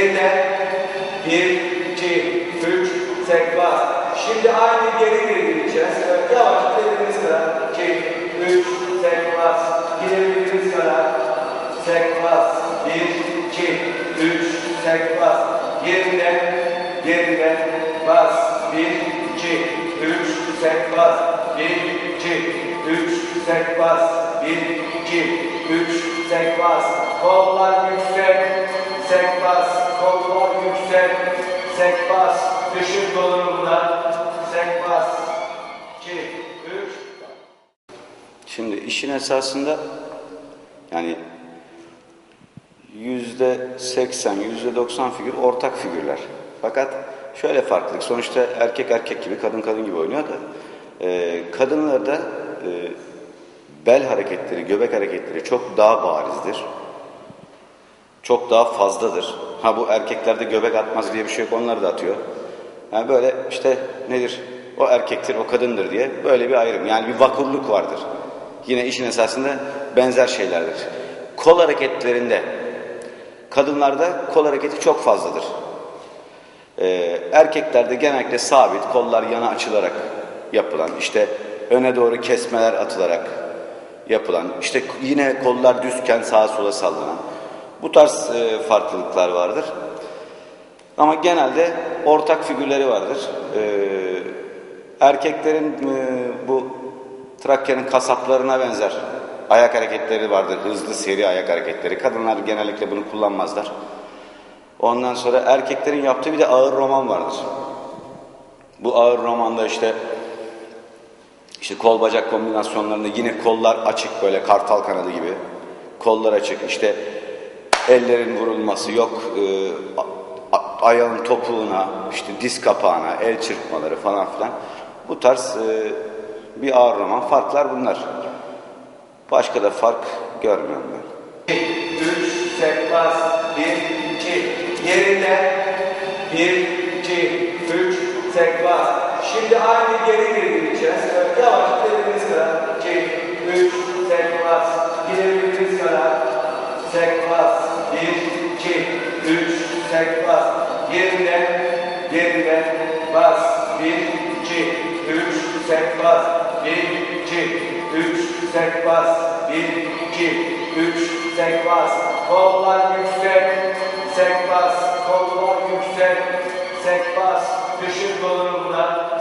Yeniden. Bir, iki, üç, sek bas. Şimdi aynı geri geri gideceğiz. Evet, yavaş gidebiliriz kadar. İki, üç, sek bas. Gidebiliriz kadar. Sek bas. Bir, iki, üç, sek bas. Yeniden, yeniden bas. Bir, iki, üç, sek bas. Bir, iki, üç, sek bas. Bir, iki, üç, sek bas. Kollar yüksek, sek Kollar yüksek, sek bas. Düşün dolumunda, sek bas. İki, üç. Şimdi işin esasında yani yüzde seksen, yüzde doksan figür ortak figürler. Fakat şöyle farklılık. Sonuçta erkek erkek gibi, kadın kadın gibi oynuyor da e, kadınlarda e, bel hareketleri, göbek hareketleri çok daha barizdir. Çok daha fazladır. Ha bu erkeklerde göbek atmaz diye bir şey yok. Onları da atıyor. Yani böyle işte nedir? O erkektir, o kadındır diye böyle bir ayrım. Yani bir vakurluk vardır. Yine işin esasında benzer şeylerdir. Kol hareketlerinde kadınlarda kol hareketi çok fazladır. Ee, erkeklerde genellikle sabit, kollar yana açılarak yapılan, işte öne doğru kesmeler atılarak yapılan, işte yine kollar düzken sağa sola sallanan bu tarz e, farklılıklar vardır. Ama genelde ortak figürleri vardır. Ee, erkeklerin e, bu Trakya'nın kasaplarına benzer ayak hareketleri vardır. Hızlı seri ayak hareketleri. Kadınlar genellikle bunu kullanmazlar. Ondan sonra erkeklerin yaptığı bir de ağır roman vardır. Bu ağır romanda işte işte kol bacak kombinasyonlarında yine kollar açık böyle kartal kanadı gibi. Kollar açık işte ellerin vurulması yok e, ayağın topuğuna işte diz kapağına el çırpmaları falan filan. Bu tarz e, bir ağır roman farklar bunlar. Başka da fark görmüyorum ben. 2, 3, sek bas. 1, 2, yerinde. 1, 2, 3, sek bas. Şimdi aynı geri. Evet, yavaş gidebiliriz kadar. 2, 3, sek bas. Gidebiliriz kadar. Sek bas. 1, 2, 3, sek bas. Yerinde, yerinde bas. 1, 2, 3, sek bas. 1, 2, 3, sek bas. 1, 2, 3, sek bas. Kollar yüksek, sek bas. Kollar yüksek, sek bas. Düşün dolumunda,